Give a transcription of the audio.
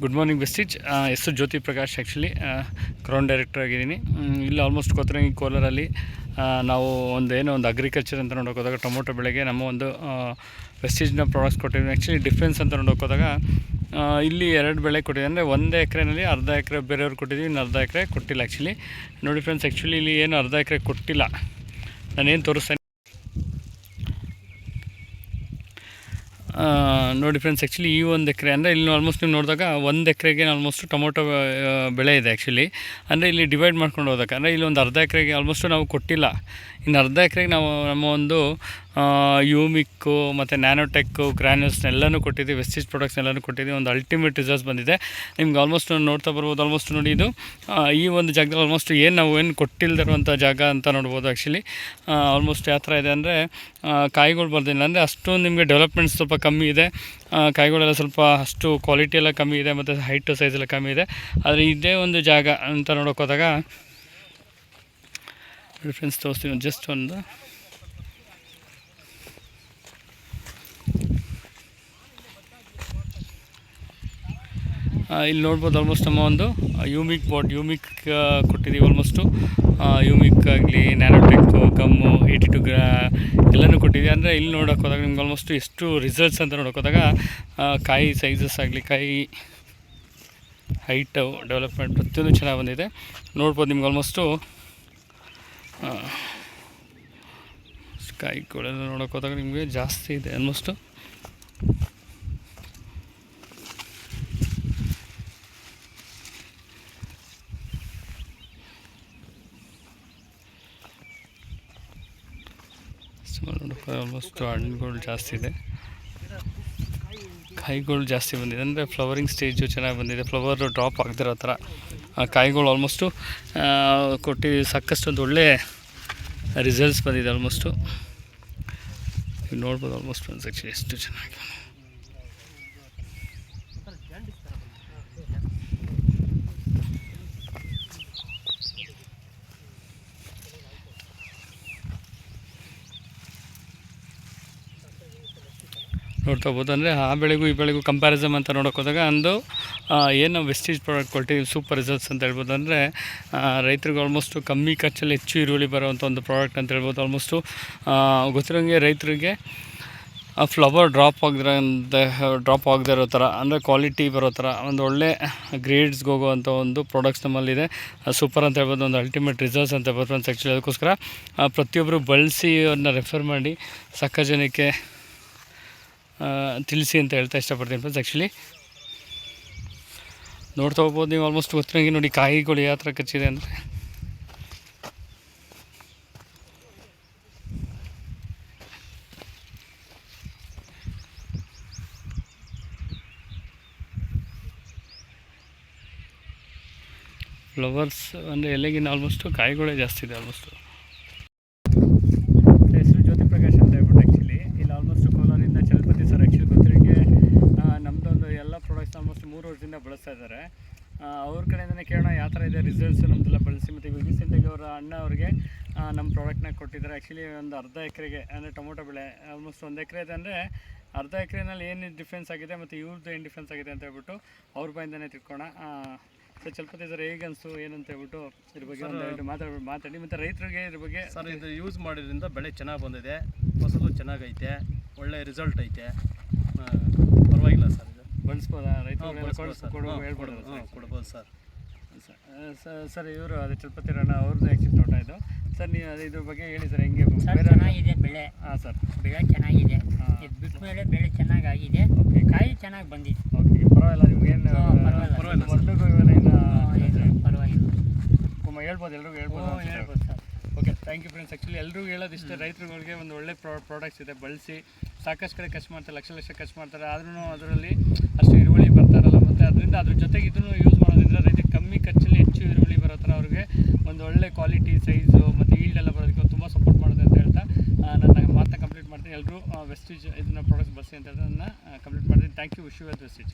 Good morning ಬೆಸ್ಟಿಚ್ ಹೆಸರು Jyoti Prakash actually crown director ಆಗಿದ್ದೀನಿ. ಇಲ್ಲಿ ಆಲ್ಮೋಸ್ಟ್ ಕೊತ್ತರಂಗಿ ಕೋಲಾರಲ್ಲಿ ಆ, ನಾವು ಒಂದು ಏನೋ ಒಂದು ಅಗ್ರಿಕಲ್ಚರ್ ಅಂತ ನೋಡೋಕೆ ಹೋದಾಗ ಟೊಮೊಟೊ ಬೆಳೆಗೆ ನಮ್ಮ ಒಂದು ವೆಸ್ಟೇಜ್ನ ಪ್ರಾಡಕ್ಟ್ಸ್ ಕೊಟ್ಟಿದ್ದೀನಿ. ಆ್ಯಕ್ಚುಲಿ ಡಿಫೆನ್ಸ್ ಅಂತ ನೋಡೋಕೆ ಹೋದಾಗ ಇಲ್ಲಿ ಎರಡು ಬೆಳೆ ಕೊಟ್ಟಿದ್ದೀವಿ ಅಂದರೆ ಒಂದೇ ಎಕರೆನಲ್ಲಿ ಅರ್ಧ ಎಕರೆ ಬೇರೆಯವ್ರು ಕೊಟ್ಟಿದ್ದೀವಿ ಇನ್ನು ಅರ್ಧ ಎಕರೆ ಕೊಟ್ಟಿಲ್ಲ ಆ್ಯಕ್ಚುಲಿ ನೋಡಿ ಫ್ರೆಂಡ್ಸ್ ಆ್ಯಕ್ಚುಲಿ ಇಲ್ಲಿ ಏನು ಅರ್ಧ ಎಕರೆ ಕೊಟ್ಟಿಲ್ಲ. ನಾನೇನು ತೋರಿಸ್ತೇನೆ ನೋಡಿ ಫ್ರೆಂಡ್ಸ್ ಆ್ಯಕ್ಚುಲಿ ಈ ಒಂದು ಎಕರೆ, ಅಂದರೆ ಇಲ್ಲಿ ಆಲ್ಮೋಸ್ಟ್ ನೀವು ನೋಡಿದಾಗ ಒಂದು ಎಕರೆಗೆ ಆಲ್ಮೋಸ್ಟ್ ಟೊಮೊಟೊ ಬೆಳೆ ಇದೆ ಆ್ಯಕ್ಚುಲಿ ಅಂದರೆ ಇಲ್ಲಿ ಡಿವೈಡ್ ಮಾಡ್ಕೊಂಡು ಹೋದಾಗ ಅಂದರೆ ಇಲ್ಲಿ ಒಂದು ಅರ್ಧ ಎಕರೆಗೆ ಆಲ್ಮೋಸ್ಟ್ ನಾವು ಕೊಟ್ಟಿಲ್ಲ. ಇನ್ನು ಅರ್ಧ ಎಕರೆಗೆ ನಾವು ನಮ್ಮ ಒಂದು ಯೂಮಿಕ್ಕು ಮತ್ತು ನ್ಯಾನೋಟೆಕ್ಕು ಗ್ರ್ಯಾನ್ಯೂಸ್ನೆಲ್ಲನೂ ಕೊಟ್ಟಿದ್ದೀವಿ ವೆಸ್ಟೇಜ್ ಪ್ರಾಡಕ್ಟ್ಸ್ನೆಲ್ಲನೂ ಕೊಟ್ಟಿದ್ದೀವಿ, ಒಂದು ಅಲ್ಟಿಮೇಟ್ ರಿಸಲ್ಟ್ಸ್ ಬಂದಿದೆ. ನಿಮ್ಗೆ ಆಲ್ಮೋಸ್ಟ್ ನೋಡ್ತಾ ಬರ್ಬೋದು ಆಲ್ಮೋಸ್ಟ್ ನೋಡಿ ಇದು. ಈ ಒಂದು ಜಾಗದಲ್ಲಿ ಆಲ್ಮೋಸ್ಟ್ ಏನು ನಾವು ಏನು ಕೊಟ್ಟಿಲ್ದಿರುವಂಥ ಜಾಗ ಅಂತ ನೋಡ್ಬೋದು ಆ್ಯಕ್ಚುಲಿ ಆಲ್ಮೋಸ್ಟ್ ಯಾವ ಥರ ಇದೆ ಅಂದರೆ ಕಾಯಿಗಳು ಬರ್ದಿಲ್ಲ ಅಂದರೆ ಅಷ್ಟು ನಿಮಗೆ ಡೆವಲಪ್ಮೆಂಟ್ ಸ್ವಲ್ಪ ಕಮ್ಮಿ ಇದೆ. ಕಾಯಿಗಳೆಲ್ಲ ಸ್ವಲ್ಪ ಅಷ್ಟು ಕ್ವಾಲಿಟಿ ಎಲ್ಲ ಕಮ್ಮಿ ಇದೆ ಮತ್ತು ಹೈಟು ಸೈಜ್ ಎಲ್ಲ ಕಮ್ಮಿ ಇದೆ. ಆದರೆ ಇದೇ ಒಂದು ಜಾಗ ಅಂತ ನೋಡೋಕೆ ಹೋದಾಗ ಫ್ರೆಂಡ್ಸ್ ತೋರಿಸ್ತೀನಿ ಜಸ್ಟ್ ಒಂದು. ಇಲ್ಲಿ ನೋಡ್ಬೋದು ಆಲ್ಮೋಸ್ಟ್ ನಮ್ಮ ಒಂದು ಯೂಮಿಕ್ ಬಾಟ್ ಯೂಮಿಕ್ ಕೊಟ್ಟಿದ್ದೀವಿ ಆಲ್ಮೋಸ್ಟು ಯೂಮಿಕ್ ಆಗಲಿ nanotech gum eighty two gram ಎಲ್ಲನೂ ಕೊಟ್ಟಿದ್ದೀವಿ. ಅಂದರೆ ಇಲ್ಲಿ ನೋಡೋಕೆ ಹೋದಾಗ ನಿಮ್ಗೆ ಆಲ್ಮೋಸ್ಟ್ ಎಷ್ಟು ರಿಸಲ್ಟ್ಸ್ ಅಂತ ನೋಡೋಕೆ ಹೋದಾಗ ಕಾಯಿ ಸೈಜಸ್ ಆಗಲಿ, ಕಾಯಿ ಹೈಟು ಡೆವಲಪ್ಮೆಂಟ್ ಪ್ರತಿಯೊಂದು ಚೆನ್ನಾಗಿ ಬಂದಿದೆ. ನೋಡ್ಬೋದು ನಿಮ್ಗೆ ಆಲ್ಮೋಸ್ಟು ಕಾಯಿಗಳೆಲ್ಲ ನೋಡೋಕೆ ಹೋದಾಗ ನಿಮಗೆ ಜಾಸ್ತಿ ಇದೆ ಆಲ್ಮೋಸ್ಟು ಆಲ್ಮೋಸ್ಟ್ ಹಣ್ಣುಗಳು ಜಾಸ್ತಿ ಇದೆ. ಕಾಯಿಗಳು ಜಾಸ್ತಿ ಬಂದಿದೆ. ಅಂದರೆ ಫ್ಲವರಿಂಗ್ ಸ್ಟೇಜು ಚೆನ್ನಾಗಿ ಬಂದಿದೆ. ಫ್ಲವರ್ ಡ್ರಾಪ್ ಆಗದಿರೋ ಥರ. ಆ ಕಾಯಿಗಳು ಆಲ್ಮೋಸ್ಟು ಕೊಟ್ಟು ಸಾಕಷ್ಟು ಒಂದು ಒಳ್ಳೆ ರಿಸಲ್ಟ್ಸ್ ಬಂದಿದೆ ಆಲ್ಮೋಸ್ಟು ನೀವು ನೋಡ್ಬೋದು ಆಲ್ಮೋಸ್ಟ್ ಒಂದು ಸೆಕ್ಷನ್ ಎಷ್ಟು ಚೆನ್ನಾಗಿ ನೋಡ್ತಾ ಹೋಗ್ಬೋದು. ಅಂದರೆ ಆ ಬೆಳೆಗೂ ಈ ಬೆಳೆಗೂ ಕಂಪ್ಯಾರಿಸಮ್ ಅಂತ ನೋಡೋಕೆ ಹೋದಾಗ ಅಂದು ಏನು ವೆಸ್ಟೇಜ್ ಪ್ರಾಡಕ್ಟ್ ಕೊಟ್ಟಿದ್ದೀವಿ ಸೂಪರ್ ರಿಸಲ್ಟ್ಸ್ ಅಂತ ಹೇಳ್ಬೋದು. ಅಂದರೆ ರೈತರಿಗೆ ಆಲ್ಮೋಸ್ಟು ಕಮ್ಮಿ ಖರ್ಚಲ್ಲಿ ಹೆಚ್ಚು ಈರುಳ್ಳಿ ಬರೋವಂಥ ಒಂದು ಪ್ರಾಡಕ್ಟ್ ಅಂತ ಹೇಳ್ಬೋದು. ಆಲ್ಮೋಸ್ಟು ಗೊತ್ತಿರೋಂಗೆ ರೈತರಿಗೆ ಫ್ಲವರ್ ಡ್ರಾಪ್ ಆಗದಿರೋ ಡ್ರಾಪ್ ಆಗದೇ ಇರೋ ಥರ, ಅಂದರೆ ಕ್ವಾಲಿಟಿ ಬರೋ ಥರ, ಒಂದು ಒಳ್ಳೆ ಗ್ರೇಡ್ಸ್ಗೆ ಹೋಗುವಂಥ ಒಂದು ಪ್ರಾಡಕ್ಟ್ಸ್ ನಮ್ಮಲ್ಲಿದೆ. ಸೂಪರ್ ಅಂತ ಹೇಳ್ಬೋದು. ಒಂದು ಅಲ್ಟಿಮೇಟ್ ರಿಸಲ್ಟ್ಸ್ ಅಂತ ಹೇಳ್ಬೋದು ಆ್ಯಕ್ಚುಲಿ ಅದಕ್ಕೋಸ್ಕರ ಪ್ರತಿಯೊಬ್ಬರು ಬಳಸಿ ಅವ್ರನ್ನ ರೆಫರ್ ಮಾಡಿ ಸಾಕಷ್ಟು ಜನಕ್ಕೆ ತಿಳಿಸಿ ಅಂತ ಹೇಳ್ತಾ ಇಷ್ಟಪಡ್ತೀನಿ ಫ್ರೆಂಡ್ಸ್ ಆ್ಯಕ್ಚುಲಿ ನೋಡ್ತಾ ಹೋಗ್ಬೋದು ನೀವು ಆಲ್ಮೋಸ್ಟ್ ಗೊತ್ತಿರಂಗೆ ನೋಡಿ ಕಾಯಿಗಳು ಯಾವ ಥರ ಕಚ್ಚಿದೆ ಅಂದರೆ. ಫ್ಲವರ್ಸ್ ಅಂದರೆ ಎಲೆಗಿನ ಆಲ್ಮೋಸ್ಟು ಕಾಯಿಗಳೇ ಜಾಸ್ತಿ ಇದೆ ಆಲ್ಮೋಸ್ಟು ಹೆಸರು ಜ್ಯೋತಿ ಪ್ರಕಾಶ್ ಅಂತ ಹೇಳ್ಬಿಟ್ಟು ಆ್ಯಕ್ಚುಲಿ ಇಲ್ಲಿ ಆಲ್ಮೋಸ್ಟ್ ಕೋಲಾರಿಂದ ಚಲಪತಿ ಸರ್ ಆ್ಯಕ್ಚುಲಿ ಗೊತ್ತಿರೋಂಗೆ ನಮ್ಮದೊಂದು ಎಲ್ಲ ಪ್ರಾಡಕ್ಟ್ಸ್ ಆಲ್ಮೋಸ್ಟ್ ಮೂರು ವರ್ಷದಿಂದ ಬಳಸ್ತಾ ಇದ್ದಾರೆ ಆ, ಕಡೆಯಿಂದನೇ ಕೇಳೋಣ. ಯಾವ ಥರ ಇದೆ ರಿಸಲ್ಟ್ಸ್ ನಮ್ಮದೆಲ್ಲ ಬಳಸಿ ಮತ್ತು ರೀಸೆಂಟಾಗಿ ಅವರ ಅಣ್ಣ ಅವ್ರಿಗೆ ನಮ್ಮ ಪ್ರಾಡಕ್ಟ್ನ ಕೊಟ್ಟಿದ್ದಾರೆ. ಆ್ಯಕ್ಚುಲಿ ಒಂದು ಅರ್ಧ ಎಕರೆಗೆ ಅಂದರೆ ಟೊಮೊಟೊ ಬೆಳೆ ಆಲ್ಮೋಸ್ಟ್ ಒಂದು ಎಕರೆ ಇದೆ ಅಂದರೆ ಅರ್ಧ ಎಕರೆನಲ್ಲಿ ಏನು ಡಿಫ್ರೆನ್ಸ್ ಆಗಿದೆ ಮತ್ತು ಇವ್ರದ್ದು ಏನು ಡಿಫ್ರೆನ್ಸ್ ಆಗಿದೆ ಅಂತ ಹೇಳ್ಬಿಟ್ಟು ಅವ್ರ ಬಾಯಿಂದನೇ ತಿಳ್ಕೊಣ. ಸರ್ ಚಲಪತಿ ಸರ್ ಹೇಗೆ ಅನಿಸ್ತು ಏನಂತ ಹೇಳ್ಬಿಟ್ಟು ಇದ್ರ ಬಗ್ಗೆ ಒಂದು ಎರಡು ಮಾತಾಡಿ ಮಾತಾಡಿ. ಮತ್ತು ರೈತರಿಗೆ ಇದ್ರ ಬಗ್ಗೆ ಸರ್ ಇದು ಯೂಸ್ ಮಾಡಿದ್ರಿಂದ ಬೆಳೆ ಚೆನ್ನಾಗಿ ಬಂದಿದೆ. ಫಸಲು ಚೆನ್ನಾಗೈತೆ. ಒಳ್ಳೆ ರಿಸಲ್ಟ್ ಐತೆ. ಪರವಾಗಿಲ್ಲ ಸರ್ ಇದು. ಬಳಸ್ಬೋದಾ? ರೈತರು ಕೊಡ್ಬೋದು ಸರ್. ಸರ್ ಸರ್ ಇವರು ಅದೇ ಚಲಪತಿ ರಣ ಅವ್ರದ್ದು ಆ್ಯಕ್ಚುಲಿ ತೋಟ ಇದು. ಸರ್ ನೀವು ಅದೇ ಇದ್ರ ಬಗ್ಗೆ ಹೇಳಿ ಸರ್ ಹೆಂಗೆ ಸರ್ ಬೇರೆ ಚೆನ್ನಾಗಿದೆ ಬೆಳೆ. ಹಾಂ ಸರ್. ಬೆಳೆ ಚೆನ್ನಾಗಿದೆ. ಇದು ಬಿಟ್ಟ ಮೇಲೆ ಬೆಳೆ ಚೆನ್ನಾಗಾಗಿದೆ. ಓಕೆ. ಕಾಯಿ ಚೆನ್ನಾಗಿ ಬಂದಿದೆ. ಓಕೆ ಪರವಾಗಿಲ್ಲ ನಿಮ್ಗೇನು ಹಾ, ಪರವಾಗಿಲ್ಲ. ಮೊದಲಿಗೂ ಇವೆಲ್ಲ ಏನು ಪರವಾಗಿಲ್ಲ. ಕುಮ್ಮ ಹೇಳ್ಬೋದು ಎಲ್ರಿಗೂ ಹೇಳ್ಬೋದು sir. Okay thank you friends actually ಎಲ್ಲರಿಗೂ ಹೇಳೋದು ಇಷ್ಟೇ ರೈತರುಗಳಿಗೆ ಒಂದು ಒಳ್ಳೆ ಪ್ರಾ ಪ್ರಾಡಕ್ಟ್ಸ್ ಇದೆ ಬಳಸಿ. ಸಾಕಷ್ಟು ಕಡೆ ಖರ್ಚು ಮಾಡ್ತಾರೆ ಲಕ್ಷ ಲಕ್ಷ ಖರ್ಚು ಮಾಡ್ತಾರೆ. ಆದ್ರೂ ಅದರಲ್ಲಿ ಅಷ್ಟು ಈರುಳ್ಳಿ ಬರ್ತಾರಲ್ಲ ಮತ್ತು ಅದರಿಂದ ಅದ್ರ ಜೊತೆಗೆ ಇದನ್ನು ಯೂಸ್ ಮಾಡೋದ್ರಿಂದ ರೈತರಿಗೆ ಕಮ್ಮಿ ಖರ್ಚಲ್ಲಿ ಹೆಚ್ಚು ಈರುಳ್ಳಿ ಬರೋ ಥರ ಅವ್ರಿಗೆ ಒಂದು ಒಳ್ಳೆ ಕ್ವಾಲಿಟಿ ಸೈಜು ಮತ್ತು ಈಲ್ಡ್ ಎಲ್ಲ ಬರೋದಕ್ಕೆ ತುಂಬ ಸಪೋರ್ಟ್ ಮಾಡೋದು ಅಂತ ಹೇಳ್ತಾ ನನ್ನ ಮಾತನ್ನ ಕಂಪ್ಲೀಟ್ ಮಾಡ್ತೀನಿ. ಎಲ್ಲರೂ ವೆಸ್ಟೇಜ್ ಇದನ್ನ ಪ್ರಾಡಕ್ಟ್ಸ್ ಬಳಸಿ ಅಂತ ಹೇಳ್ತಾ ನನ್ನ ಕಂಪ್ಲೀಟ್ ಮಾಡ್ತೀನಿ. Thank you wish you wastage